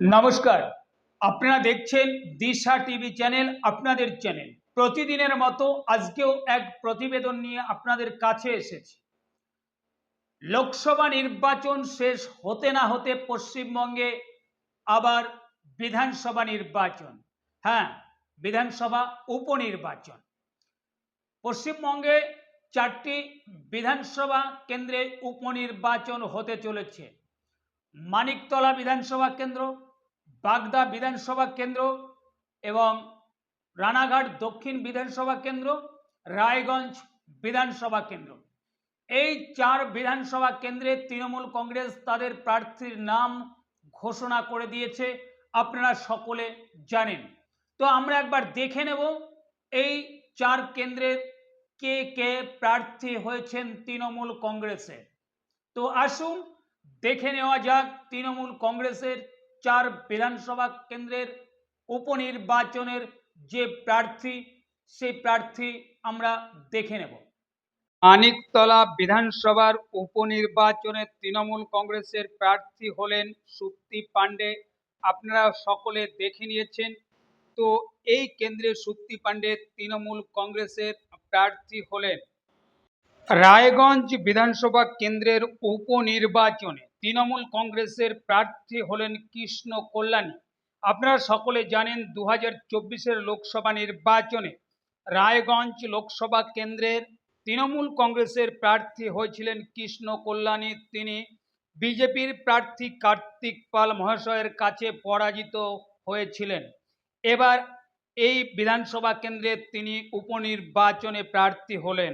নমস্কার। আপনারা দেখছেন দিশা টিভি চ্যানেল, আপনাদের চ্যানেল। প্রতিদিনের মতো আজকেও এক প্রতিবেদন নিয়ে আপনাদের কাছে এসেছি। লোকসভা নির্বাচন শেষ হতে না হতে পশ্চিমবঙ্গে আবার বিধানসভা নির্বাচন। হ্যাঁ বিধানসভা উপনির্বাচন। পশ্চিমবঙ্গে চারটি বিধানসভা কেন্দ্রে উপনির্বাচন হতে চলেছে। মানিকতলা বিধানসভা কেন্দ্র বাগদা বিধানসভা কেন্দ্র এবং রানাঘাট দক্ষিণ বিধানসভা কেন্দ্র, রায়গঞ্জ বিধানসভা কেন্দ্র। এই চার বিধানসভা কেন্দ্রে তৃণমূল কংগ্রেস তাদের প্রার্থীর নাম ঘোষণা করে দিয়েছে। আপনারা সকলে জানেন। তো আমরা একবার দেখে নেব এই চার কেন্দ্রের কে কে প্রার্থী হয়েছেন তৃণমূল কংগ্রেসের তো আসুন দেখে নেওয়া যাক তৃণমূল কংগ্রেসের চার বিধানসভা কেন্দ্রের উপনির্বাচনের যে প্রার্থী, সেই প্রার্থী আমরা দেখে নেব। মানিকতলা বিধানসভার উপনির্বাচনে তৃণমূল কংগ্রেসের প্রার্থী হলেন সুপ্তি পাণ্ডে। আপনারা সকলে দেখে নিয়েছেন। তো এই কেন্দ্রে সুপ্তি পাণ্ডে তৃণমূল কংগ্রেসের প্রার্থী হলেন। রায়গঞ্জ বিধানসভা কেন্দ্রের উপনির্বাচনে তৃণমূল কংগ্রেসের প্রার্থী হলেন কৃষ্ণ কল্যাণী। আপনারা সকলে জানেন দু হাজার লোকসভা নির্বাচনে রায়গঞ্জ লোকসভা কেন্দ্রের তৃণমূল কংগ্রেসের প্রার্থী হয়েছিলেন কৃষ্ণ কল্যাণী। তিনি বিজেপির প্রার্থী কার্তিক পাল মহাশয়ের কাছে পরাজিত হয়েছিলেন। এবার এই বিধানসভা কেন্দ্রে তিনি উপনির্বাচনে প্রার্থী হলেন।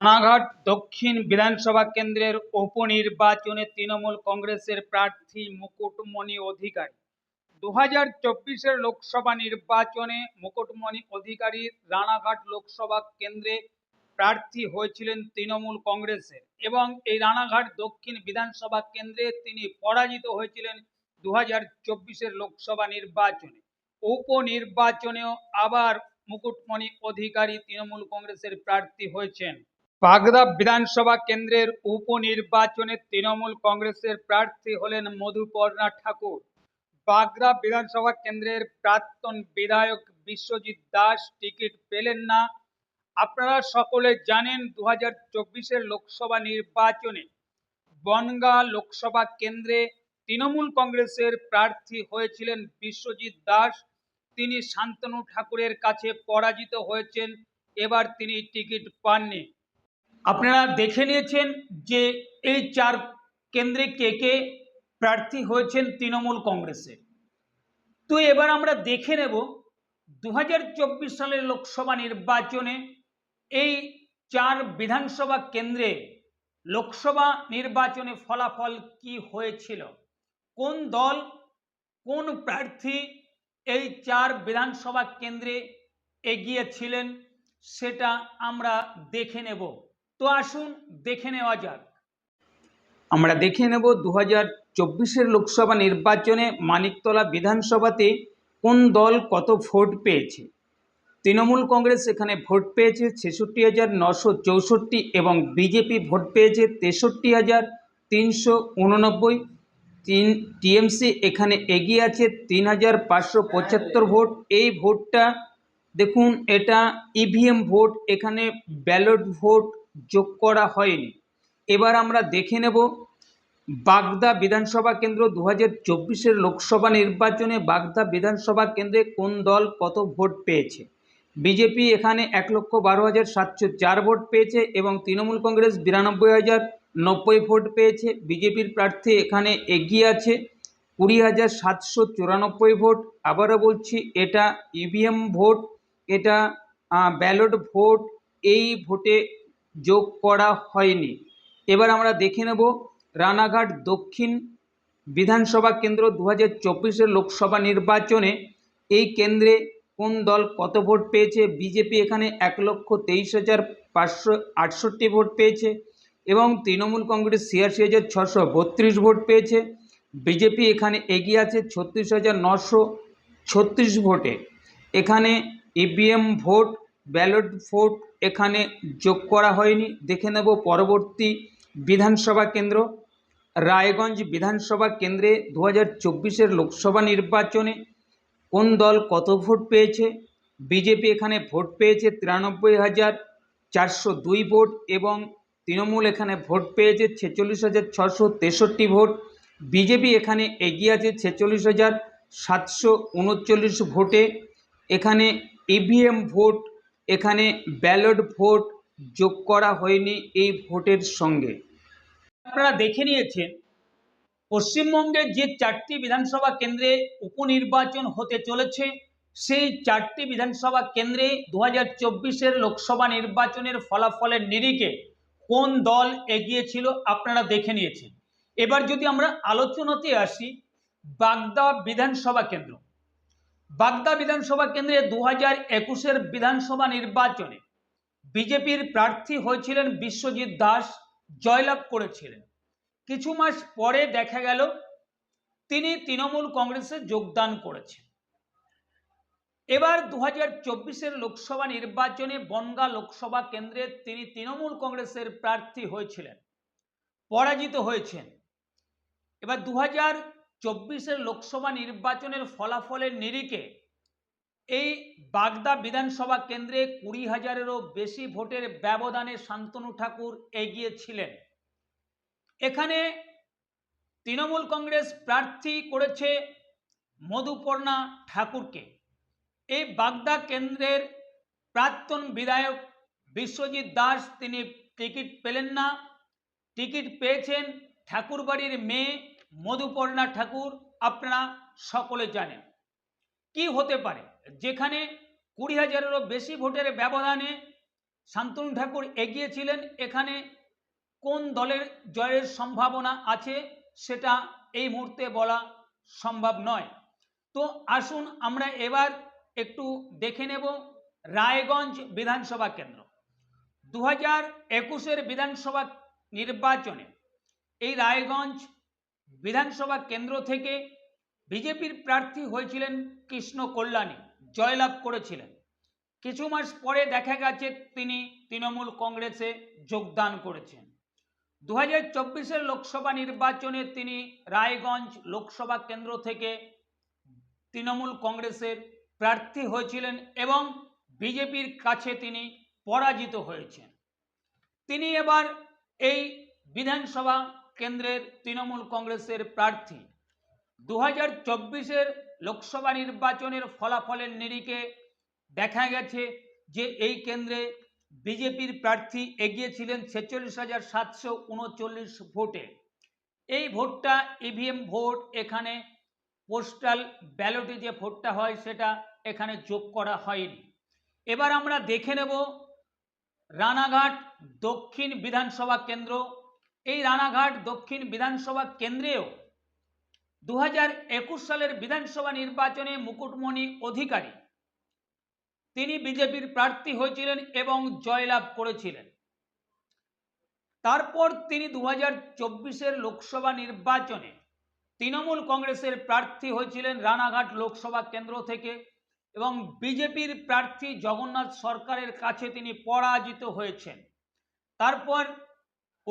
রানাঘাট দক্ষিণ বিধানসভা কেন্দ্রের উপনির্বাচনে তৃণমূল কংগ্রেসের প্রার্থী মুকুটমণি অধিকারী। দু হাজার চব্বিশের লোকসভা নির্বাচনে মুকুটমণি অধিকারী রানাঘাট লোকসভা কেন্দ্রে প্রার্থী হয়েছিলেন তৃণমূল কংগ্রেসের এবং এই রানাঘাট দক্ষিণ বিধানসভা কেন্দ্রে তিনি পরাজিত হয়েছিলেন দু হাজার চব্বিশের লোকসভা নির্বাচনে। উপনির্বাচনেও আবার মুকুটমণি অধিকারী তৃণমূল কংগ্রেসের প্রার্থী হয়েছেন। বাগদা বিধানসভা কেন্দ্রের উপনির্বাচনে তৃণমূল কংগ্রেসের প্রার্থী হলেন মধুপর্ণা ঠাকুর। বাগদা বিধানসভা কেন্দ্রের প্রাক্তন বিধায়ক বিশ্বজিৎ দাস টিকিট পেলেন না। আপনারা সকলে জানেন দু হাজার লোকসভা নির্বাচনে বনগাঁ লোকসভা কেন্দ্রে তৃণমূল কংগ্রেসের প্রার্থী হয়েছিলেন বিশ্বজিৎ দাস। তিনি শান্তনু ঠাকুরের কাছে পরাজিত হয়েছেন। এবার তিনি টিকিট পাননি। আপনারা দেখে নিয়েছেন যে এই চার কেন্দ্রে কে কে প্রার্থী হয়েছেন তৃণমূল কংগ্রেসের তো এবার আমরা দেখে নেব দু হাজার চব্বিশ সালের লোকসভা নির্বাচনে এই চার বিধানসভা কেন্দ্রে লোকসভা নির্বাচনে ফলাফল কি হয়েছিল? কোন দল, কোন প্রার্থী এই চার বিধানসভা কেন্দ্রে এগিয়েছিলেন সেটা আমরা দেখে নেব। তো আসুন দেখে নেওয়া যাক। আমরা দেখে নেব দু হাজার চব্বিশের লোকসভা নির্বাচনে মানিকতলা বিধানসভাতে কোন দল কত ভোট পেয়েছে? তৃণমূল কংগ্রেস এখানে ভোট পেয়েছে ছেষট্টি হাজার নশো চৌষট্টি এবং বিজেপি ভোট পেয়েছে তেষট্টি হাজার তিনশো উননব্বই। তিন টিএমসি এখানে এগিয়ে আছে তিন হাজার পাঁচশো পঁচাত্তর ভোট। এই ভোটটা দেখুন, এটা ইভিএম ভোট, এখানে ব্যালট ভোট যোগ করা হয়নি। এবার আমরা দেখে নেব বাগদা বিধানসভা কেন্দ্র দু হাজার চব্বিশের লোকসভা নির্বাচনে বাগদা বিধানসভা কেন্দ্রে কোন দল কত ভোট পেয়েছে? বিজেপি এখানে এক লক্ষ বারো হাজার সাতশো চার ভোট পেয়েছে এবং তৃণমূল কংগ্রেস বিরানব্বই হাজার নব্বই ভোট পেয়েছে। বিজেপির প্রার্থী এখানে এগিয়ে আছে, কুড়ি হাজার সাতশো চুরানব্বই ভোট। আবারও বলছি, এটা ইভিএম ভোট, এটা ব্যালট ভোট। এই ভোটে যোগ করা হয়নি। এবার আমরা দেখে নেব রানাঘাট দক্ষিণ বিধানসভা কেন্দ্র দু হাজার লোকসভা নির্বাচনে এই কেন্দ্রে কোন দল কত ভোট পেয়েছে? বিজেপি এখানে এক লক্ষ তেইশ হাজার পাঁচশো আটষট্টি ভোট পেয়েছে এবং তৃণমূল কংগ্রেস ছিয়াশি হাজার ছশো বত্রিশ ভোট পেয়েছে। বিজেপি এখানে এগিয়ে আছে ছত্রিশ হাজার নশো ছত্রিশ ভোটে। এখানে ইভিএম ভোট ব্যালট ভোট এখানে যোগ করা হয়নি। দেখে নেব পরবর্তী বিধানসভা কেন্দ্র। রায়গঞ্জ বিধানসভা কেন্দ্রে দু হাজার লোকসভা নির্বাচনে কোন দল কত ভোট পেয়েছে? বিজেপি এখানে ভোট পেয়েছে তিরানব্বই হাজার চারশো দুই ভোট এবং তৃণমূল এখানে ভোট পেয়েছে ছেচল্লিশ হাজার ছশো তেষট্টি ভোট। বিজেপি এখানে এগিয়ে আছে ছেচল্লিশ হাজার সাতশো উনচল্লিশ ভোটে। এখানে ইভিএম ভোট এখানে ব্যালট ভোট যোগ করা হয়নি এই ভোটের সঙ্গে। আপনারা দেখে নিয়েছেন, পশ্চিমবঙ্গের যে চারটি বিধানসভা কেন্দ্রে উপনির্বাচন হতে চলেছে, সেই চারটি বিধানসভা কেন্দ্রে দু হাজার লোকসভা নির্বাচনের ফলাফলের নিরিখে কোন দল এগিয়েছিল আপনারা দেখে নিয়েছেন। এবার যদি আমরা আলোচনাতে আসি, বাগদা বিধানসভা কেন্দ্র। বাগদা বিধানসভা কেন্দ্রে দু হাজার একুশের বিধানসভা নির্বাচনে বিজেপির প্রার্থী হয়েছিলেন বিশ্বজিৎ দাস, জয়লাভ করেছিলেন। কিছু মাস পরে দেখা গেল, তিনি তৃণমূল কংগ্রেসে যোগদান করেছেন। এবার দু হাজার চব্বিশের লোকসভা নির্বাচনে বনগা লোকসভা কেন্দ্রে তিনি তৃণমূল কংগ্রেসের প্রার্থী হয়েছিলেন, পরাজিত হয়েছেন। এবার দু হাজার চব্বিশের লোকসভা নির্বাচনের ফলাফলের নিরিখে এই বাগদা বিধানসভা কেন্দ্রে কুড়ি হাজারেরও বেশি ভোটের ব্যবধানে শান্তনু ঠাকুর এগিয়ে ছিলেন এখানে তৃণমূল কংগ্রেস প্রার্থী করেছে মধুপর্ণা ঠাকুরকে। এই বাগদা কেন্দ্রের প্রাক্তন বিধায়ক বিশ্বজিৎ দাস তিনি টিকিট পেলেন না। টিকিট পেয়েছেন ঠাকুরবাড়ির মেয়ে মধুপর্ণা ঠাকুর আপনারা সকলে জানেন। কি হতে পারে? যেখানে কুড়ি হাজারেরও বেশি ভোটের ব্যবধানে শান্তনু ঠাকুর এগিয়েছিলেন, এখানে কোন দলের জয়ের সম্ভাবনা আছে সেটা এই মুহূর্তে বলা সম্ভব নয়। তো আসুন আমরা এবার একটু দেখে নেব রায়গঞ্জ বিধানসভা কেন্দ্র। দু হাজার একুশের বিধানসভা নির্বাচনে এই রায়গঞ্জ বিধানসভা কেন্দ্র থেকে বিজেপির প্রার্থী হয়েছিলেন কৃষ্ণ কল্যাণী, জয়লাভ করেছিলেন। কিছু মাস পরে দেখা গেছে তিনি তৃণমূল কংগ্রেসে যোগদান করেছেন। দু হাজার লোকসভা নির্বাচনে তিনি রায়গঞ্জ লোকসভা কেন্দ্র থেকে তৃণমূল কংগ্রেসের প্রার্থী হয়েছিলেন এবং বিজেপির কাছে তিনি পরাজিত হয়েছেন। তিনি এবার এই বিধানসভা কেন্দ্রের তৃণমূল কংগ্রেসের প্রার্থী। দু হাজার লোকসভা নির্বাচনের ফলাফলের নিরিখে দেখা গেছে যে এই কেন্দ্রে বিজেপির প্রার্থী এগিয়েছিলেন ছেচল্লিশ হাজার সাতশো উনচল্লিশ ভোটে। এই ভোটটা ইভিএম ভোট, এখানে পোস্টাল ব্যালটে যে ভোটটা হয় সেটা এখানে যোগ করা হয়নি। এবার আমরা দেখে নেব রানাঘাট দক্ষিণ বিধানসভা কেন্দ্র এই রানাঘাট দক্ষিণ বিধানসভা কেন্দ্রেও দু হাজার একুশ সালের বিধানসভা নির্বাচনে মুকুটমণি অধিকারী। তিনি বিজেপির প্রার্থী হয়েছিলেন এবং জয়লাভ করেছিলেন। তারপর তিনি দু হাজার লোকসভা নির্বাচনে তৃণমূল কংগ্রেসের প্রার্থী হয়েছিলেন রানাঘাট লোকসভা কেন্দ্র থেকে এবং বিজেপির প্রার্থী জগন্নাথ সরকারের কাছে তিনি পরাজিত হয়েছেন। তারপর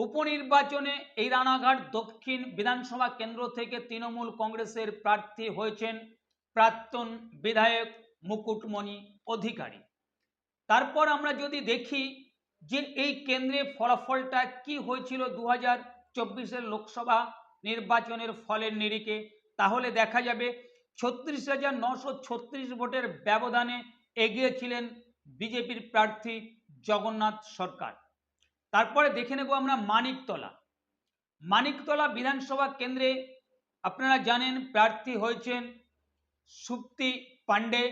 উপনির্বাচনে এই রানাঘাট দক্ষিণ বিধানসভা কেন্দ্র থেকে তৃণমূল কংগ্রেসের প্রার্থী হয়েছেন প্রাক্তন বিধায়ক মুকুটমণি অধিকারী। তারপর আমরা যদি দেখি যে এই কেন্দ্রে ফলাফলটা কি হয়েছিল দু হাজার লোকসভা নির্বাচনের ফলের নিরিখে, তাহলে দেখা যাবে ছত্রিশ হাজার নশো ছত্রিশ ভোটের ব্যবধানে এগিয়েছিলেন বিজেপির প্রার্থী জগন্নাথ সরকার। তারপরে দেখে নেব আমরা মানিকতলা। মানিকতলা বিধানসভা কেন্দ্রে আপনারা জানেন, প্রার্থী হয়েছেন সুপ্তি পাণ্ডে।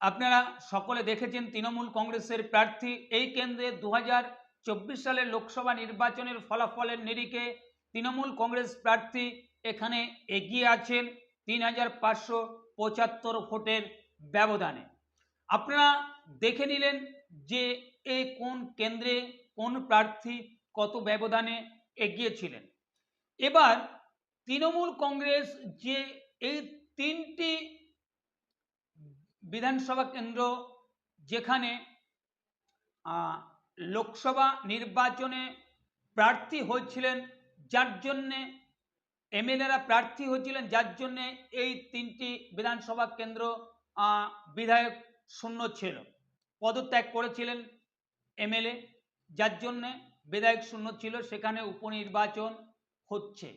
আপনারা সকলে দেখেছেন তৃণমূল কংগ্রেসের প্রার্থী। এই কেন্দ্রে দু চব্বিশ সালের লোকসভা নির্বাচনের ফলাফলের নিরিখে তৃণমূল কংগ্রেস প্রার্থী এখানে এগিয়ে আছেন তিন হাজার পাঁচশো পঁচাত্তর ভোটের ব্যবধানে। আপনারা দেখে নিলেন যে এই কোন কেন্দ্রে কোন প্রার্থী কত ব্যবধানে এগিয়েছিলেন? এবার তৃণমূল কংগ্রেস যে এই তিনটি বিধানসভা কেন্দ্র যেখানে লোকসভা নির্বাচনে প্রার্থী হয়েছিলেন, যার জন্যে এমএলএরা প্রার্থী হয়েছিলেন, যার জন্যে এই তিনটি বিধানসভা কেন্দ্র বিধায়ক শূন্য ছিল। পদত্যাগ করেছিলেন এমএলএ। যার জন্যে বিধায়ক শূন্য ছিল, সেখানে উপনির্বাচন হচ্ছে।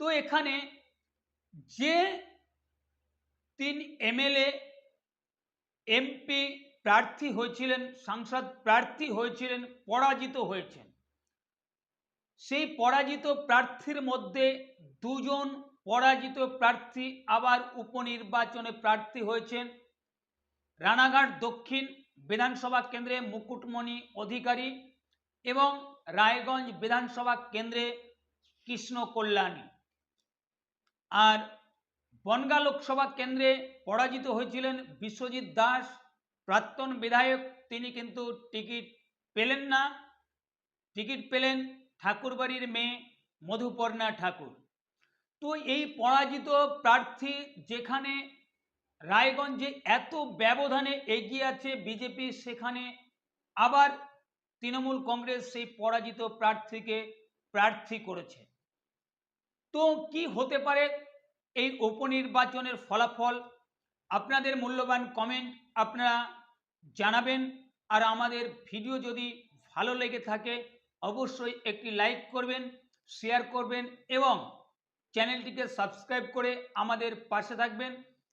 তো এখানে যে তিন এমএলএ, এমপি প্রার্থী হয়েছিলেন, সাংসদ প্রার্থী হয়েছিলেন, পরাজিত হয়েছেন। সেই পরাজিত প্রার্থীর মধ্যে দুজন পরাজিত প্রার্থী আবার উপনির্বাচনে প্রার্থী হয়েছেন। রানাঘাট দক্ষিণ বিধানসভা কেন্দ্রে মুকুটমণি অধিকারী এবং রায়গঞ্জ বিধানসভা কেন্দ্রে কৃষ্ণ কল্যাণী। আর বনগা লোকসভা কেন্দ্রে পরাজিত হয়েছিলেন বিশ্বজিৎ দাস, প্রাক্তন বিধায়ক, তিনি কিন্তু টিকিট পেলেন না। টিকিট পেলেন ঠাকুরবাড়ির মেয়ে মধুপর্ণা ঠাকুর। তো এই পরাজিত প্রার্থী যেখানে রায়গঞ্জে এত ব্যবধানে এগিয়ে আছে বিজেপি, সেখানে আবার তৃণমূল কংগ্রেস সেই পরাজিত প্রার্থীকে প্রার্থী করেছে। তো কি হতে পারে এই উপনির্বাচনের ফলাফল? আপনাদের মূল্যবান কমেন্ট আপনারা জানাবেন আর আমাদের ভিডিও যদি ভালো লেগে থাকে, অবশ্যই একটি লাইক করবেন শেয়ার করবেন এবং চ্যানেলটিকে সাবস্ক্রাইব করে আমাদের পাশে থাকবেন।